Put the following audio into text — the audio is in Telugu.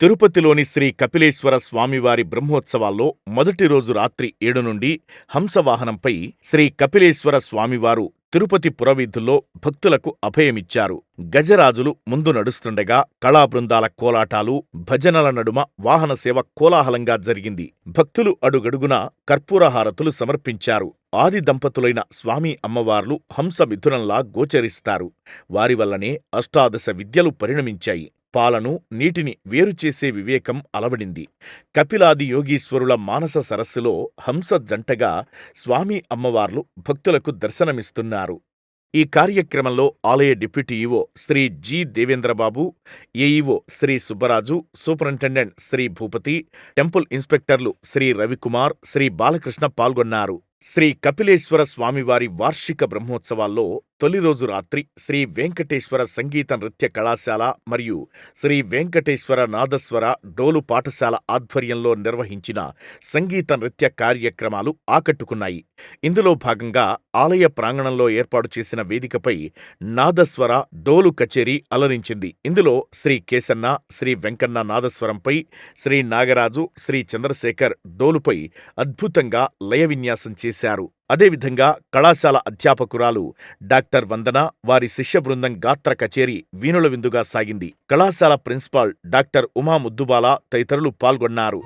తిరుపతిలోని శ్రీ కపిలేశ్వర స్వామివారి బ్రహ్మోత్సవాల్లో మొదటి రోజు రాత్రి ఏడు నుండి హంసవాహనంపై శ్రీ కపిలేశ్వర స్వామివారు తిరుపతి పురవీధుల్లో భక్తులకు అభయమిచ్చారు. గజరాజులు ముందు నడుస్తుండగా కళాబృందాల కోలాటాలు భజనల నడుమ వాహన సేవ కోలాహలంగా జరిగింది. భక్తులు అడుగడుగున కర్పూరహారతులు సమర్పించారు. ఆది దంపతులైన స్వామి అమ్మవార్లు హంస మిథునంలా గోచరిస్తారు. వారి వల్లనే అష్టాదశ విద్యలు పరిణమించాయి. పాలను నీటిని వేరుచేసే వివేకం అలవడింది. కపిలాది యోగీశ్వరుల మానస సరస్సులో హంస జంటగా స్వామి అమ్మవార్లు భక్తులకు దర్శనమిస్తున్నారు. ఈ కార్యక్రమంలో ఆలయ deputy EO Shri G Devendrababu AEO Shri Subbaraju superintendent Shri Bhupathi temple ఇన్స్పెక్టర్లు Shri Ravikumar Shri Balakrishna పాల్గొన్నారు. శ్రీ కపిలేశ్వర స్వామివారి వార్షిక బ్రహ్మోత్సవాల్లో తొలి రోజు రాత్రి శ్రీ వెంకటేశ్వర సంగీత నృత్య కళాశాల మరియు శ్రీ వెంకటేశ్వర నాదస్వర డోలు పాఠశాల ఆధ్వర్యంలో నిర్వహించిన సంగీత నృత్య కార్యక్రమాలు ఆకట్టుకున్నాయి. ఇందులో భాగంగా ఆలయ ప్రాంగణంలో ఏర్పాటు చేసిన వేదికపై నాదస్వర డోలు కచేరీ అలరించింది. ఇందులో శ్రీ కేశన్న శ్రీ వెంకన్న నాదస్వరంపై శ్రీ నాగరాజు శ్రీ చంద్రశేఖర్ డోలుపై అద్భుతంగా లయ విన్యాసం చేసి చేశారు. అదేవిధంగా కళాశాల అధ్యాపకురాలు డాక్టర్ వందన వారి శిష్య బృందం గాత్ర కచేరీ వీణుల విందుగా సాగింది. కళాశాల ప్రిన్సిపాల్ డాక్టర్ ఉమా ముద్దుబాల తదితరులు పాల్గొన్నారు.